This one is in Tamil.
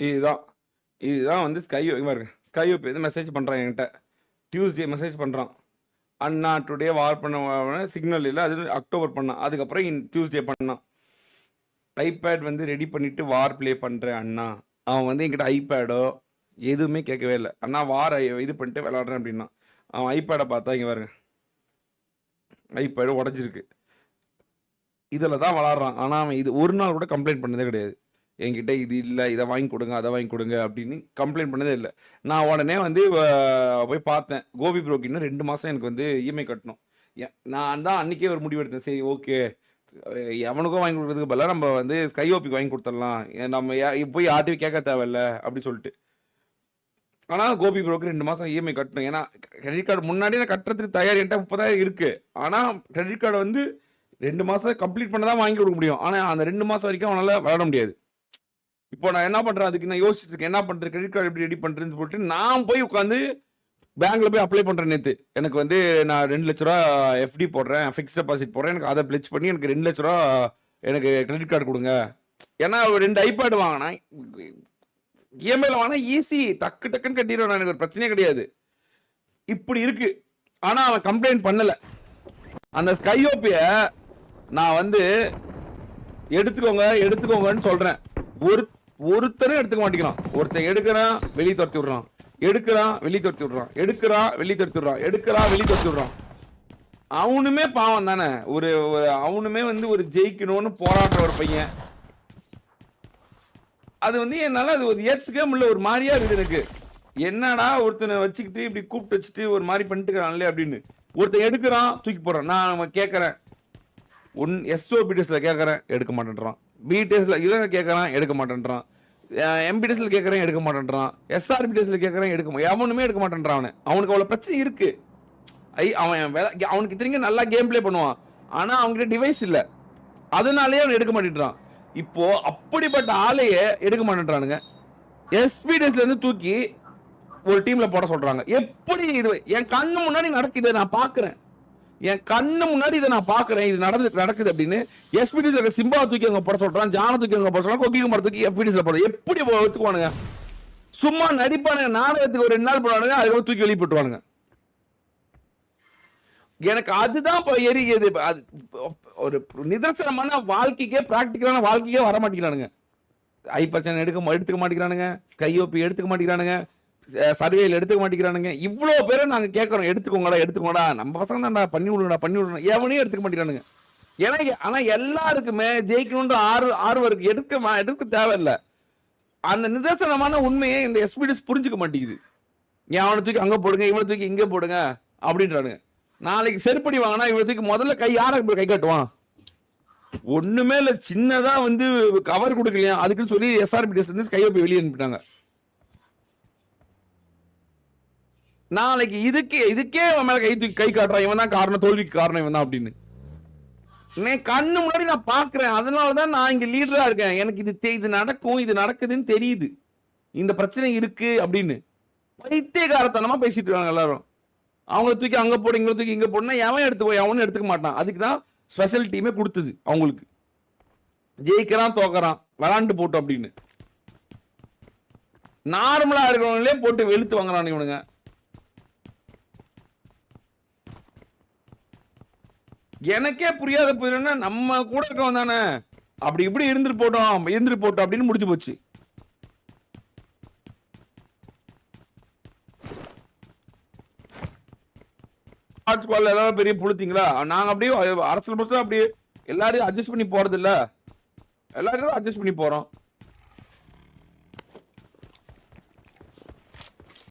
இதுதான். இதுதான் வந்து ஸ்கை பாருங்க. ஸ்கை ஓபி வந்து மெசேஜ் பண்ணுறான் என்கிட்ட. டியூஸ்டே மெசேஜ் பண்ணுறான் அண்ணா டுடே வார் பண்ண சிக்னல் இல்லை. அது அக்டோபர் பண்ணான். அதுக்கப்புறம் இன் டியூஸ்டே பண்ணான். ஐபேட் வந்து ரெடி பண்ணிவிட்டு வார் ப்ளே பண்ணுறேன் அண்ணா. அவன் வந்து என்கிட்ட ஐபேடோ எதுவுமே கேட்கவே இல்லை. அண்ணா வார் இது பண்ணிட்டு விளாட்றேன் அப்படின்னா. அவன் ஐபேடை பார்த்தா இங்கே பாருங்க. ஐபேடு உடஞ்சிருக்கு. இதில் தான் விளாட்றான் ஆனால் அவன் இது ஒரு நாள் கூட கம்ப்ளைண்ட் பண்ணதே கிடையாது. என்கிட்ட இது இல்லை இதை வாங்கி கொடுங்க அதை வாங்கி கொடுங்க அப்படின்னு கம்ப்ளைண்ட் பண்ணதே இல்லை. நான் உடனே வந்து போய் பார்த்தேன். கோபி ப்ரோக்கின்னு ரெண்டு மாதம் எனக்கு வந்து இஎம்ஐ கட்டணும். நான் தான் அன்றைக்கே ஒரு முடிவு எடுத்தேன். சரி ஓகே எவனுக்கும் வாங்கி கொடுக்கறதுக்கு பதிலாக நம்ம வந்து ஸ்கை ஓபிக்கு வாங்கி கொடுத்துடலாம். நம்ம யா- போய் யார்ட்டையும் கேட்க தேவையில்ல அப்படி சொல்லிட்டு. ஆனால் கோபி ப்ரோக்கர் ரெண்டு மாதம் இஎம்ஐ கட்டணும். ஏன்னா கிரெடிட் கார்டு முன்னாடி நான் கட்டுறதுக்கு தயார். என்கிட்ட முப்பதாயிரம் இருக்குது ஆனால் கிரெடிட் கார்டு வந்து ரெண்டு மாதம் கம்ப்ளீட் பண்ண தான் வாங்கி கொடுக்க முடியும். ஆனால் அந்த ரெண்டு மாதம் வரைக்கும் அவனால் விளாட முடியாது. இப்போ நான் என்ன பண்ணுறேன் அதுக்கு நான் யோசிச்சுட்டு இருக்கேன். என்ன பண்ணுறது கிரெடிட் கார்டு எப்படி ரெடி பண்ணுறேன்னு சொல்லிட்டு நான் போய் உட்காந்து பேங்க்ல போய் அப்ளை பண்ணுறேன் நேற்று எனக்கு வந்து நான் ரெண்டு லட்ச ரூபா எஃப்டி போடுறேன். ஃபிக்ஸ்ட் டெபாசிட் போடுறேன். எனக்கு அதை பிளச் பண்ணி எனக்கு ரெண்டு லட்ச ரூபா எனக்கு கிரெடிட் கார்டு கொடுங்க. ஏன்னா ஒரு ரெண்டு ஐபேட் வாங்கினா இஎம்ஐல வாங்கினா ஈஸி டக்கு டக்குன்னு கட்டிடுவேன் எனக்கு ஒரு பிரச்சனையே கிடையாது. இப்படி இருக்கு. ஆனா அவன் கம்ப்ளைண்ட் பண்ணல. அந்த ஸ்கையோப்பிய நான் வந்து எடுத்துக்கோங்க எடுத்துக்கோங்கன்னு சொல்றேன். ஒரு ஒருத்தரும் எடுத்துக்க மாட்டேங்கிறான். ஒருத்தன் எடுக்கிறான் வெளியே துரத்தி விடுறான். எடுக்கிறான் வெளியே துரத்தி விடுறான். எடுக்கிறான் வெளியே துரத்தி விடுறான். எடுக்கிறான் வெளியே துரத்தி விடுறான். அவனுமே பாவம் தானே. ஒரு அவனுமே வந்து ஒரு ஜெயிக்கணும்னு போராடுற ஒரு பையன். அது வந்து என்னால அது ஒரு ஏற்றுக்கவே முடியல. ஒரு மாதிரியா இருக்குது எனக்கு. என்னடா ஒருத்தனை வச்சுக்கிட்டு இப்படி கூப்பிட்டு வச்சுட்டு ஒரு மாதிரி பண்ணிட்டுக்கிறான்ல அப்படின்னு. ஒருத்தன் எடுக்கிறான் தூக்கி போடுறான். நான் அவன் கேட்கறேன் ஒன் எஸ்ஓ பிடிஎஸ்ல கேட்கறேன் எடுக்க மாட்டேன்றான். பிடிஎஸ்ல இதை கேட்குறான் எடுக்க மாட்டேன்றான். எம்பிடிஎஸ்ல கேட்குறேன் எடுக்க மாட்டேன்றான். எஸ்ஆர்பிடிஎஸ்ல கேட்குறேன் எடுக்க மா- எவனுமே எடுக்க மாட்டேன்றான் அவனு. அவனுக்கு அவ்வளோ பிரச்சனை இருக்கு. ஐ அவன் வேலை- அவனுக்கு திரும்பி நல்லா கேம் ப்ளே பண்ணுவான். ஆனால் அவன்கிட்ட டிவைஸ் இல்லை. அதனாலேயே அவன் எடுக்க மாட்டேன்றான். இப்போ அப்படிப்பட்ட ஆளையே எடுக்க மாட்டேன்றானுங்க. எஸ்பிடிஎஸ்லேருந்து தூக்கி ஒரு டீமில் போட சொல்கிறாங்க எப்படி இது என் கண்ணு முன்னாடி நடக்குது நான் பார்க்குறேன் என் கண்ணு முன்னாடி இதை நான் பார்க்குறேன். இது நடந்து நடக்குது அப்படின்னு எஸ்பிடிஎஸ்ல இருக்க சிம்பா தூக்கி அவங்க போட சொல்கிறான் ஜான தூக்கி அவங்க போட சொல்கிறான் கொக்கி குமார் தூக்கி எஃபிடிஸில் போட எப்படி ஒத்துக்குவானுங்க? சும்மா நடிப்பானுங்க நாடகத்துக்கு ஒரு ரெண்டு நாள் போடுவானுங்க அதுக்கப்புறம் தூக்கி வெளியே போட்டுவானுங்க எனக்கு அதுதான் இப்போ எரியுது அது ஒரு நிதர்சனமான வாழ்க்கைக்கே ப்ராக்டிக்கலான வாழ்க்கைக்கே வர மாட்டேங்கிறானுங்க. ஐ பச்சனை எடுக்க எடுத்துக்க மாட்டேங்கிறானுங்க. ஸ்கைஓபி எடுத்துக்க மாட்டேங்கிறானுங்க. சர்வேல எடுத்துக்க மாட்டேங்கிறானுங்க. இவ்வளோ பேரை நாங்க கேட்கறோம் எடுத்துக்கோங்கடா எடுத்துக்கோங்கடா. நம்ம பசங்க தான்டா பண்ணி விடுங்கடா பண்ணி விடுங்க எவனையும் எடுத்துக்க மாட்டேங்கிறானுங்க. ஏன்னா ஆனால் ஆனா எல்லாருக்குமே ஜெயிக்கணுன்ற ஆறு ஆர்வம் இருக்கு எடுக்க மா- எடுக்க தேவையில்லை. அந்த நிதர்சனமான உண்மையை இந்த எஸ்பிடிஸ் புரிஞ்சுக்க மாட்டேங்குது. ஏன் அவனை தூக்கி அங்க போடுங்க இவனை தூக்கி இங்க போடுங்க அப்படின்றானுங்க. நாளைக்கு செருப்படி வாங்கினா இவனை தூக்கி முதல்ல கை யாரை கை காட்டுவான்? ஒண்ணுமே இல்ல சின்னதா வந்து கவர் கொடுக்கலையா? அதுக்குன்னு சொல்லி எஸ்ஆர்பி டெஸ்ட் ஸ்கையை போய் வெளியே அனுப்பிட்டாங்க. நாளைக்கு இதுக்கே இதுக்கே அவன் மேல கை தூக்கி கை காட்டுறான். இவன் தான் காரணம் தோல்விக்கு காரணம் இவன் தான் அப்படின்னு. நான் கண்ணு முன்னாடி நான் பாக்குறேன் அதனாலதான் நான் இங்க லீடரா இருக்கேன். எனக்கு இது இது நடக்கும் இது நடக்குதுன்னு தெரியுது. இந்த பிரச்சனை இருக்கு அப்படின்னு. பைத்தியகாரத்தனமா பேசிட்டு இருக்காங்க எல்லாரும். அவங்கள தூக்கி அங்க போடு இங்க தூக்கி இங்க போடுனா எவன் எடுத்து போய் அவனும் எடுத்துக்க மாட்டான். அதுக்கு தான் ஸ்பெஷல் டீமே கொடுத்தது அவங்களுக்கு. ஜெயிக்கிறான் தோக்கறான். விளாண்டு போட்டோம் அப்படின்னு. நார்மலா இருக்கிறவங்களே போட்டு வெளுத்து வாங்குறான் இவனுங்க. எனக்கே புரியாத போயிருன்னா நம்ம கூட இருக்கவன் தானே. அப்படி இப்படி இருந்துட்டு போட்டோம் இருந்துட்டு போட்டோம் அப்படின்னு முடிஞ்சு போச்சு. ஆர்ட்ஸ் ஸ்குவாட்ல எல்லாரும் பெரிய புழுத்திங்களா? நாங்க அப்படியே அரசியல் பசங்க அப்படியே எல்லாரையும் அட்ஜஸ்ட் பண்ணி போறது இல்ல எல்லாரும் அட்ஜஸ்ட் பண்ணி போறோம்.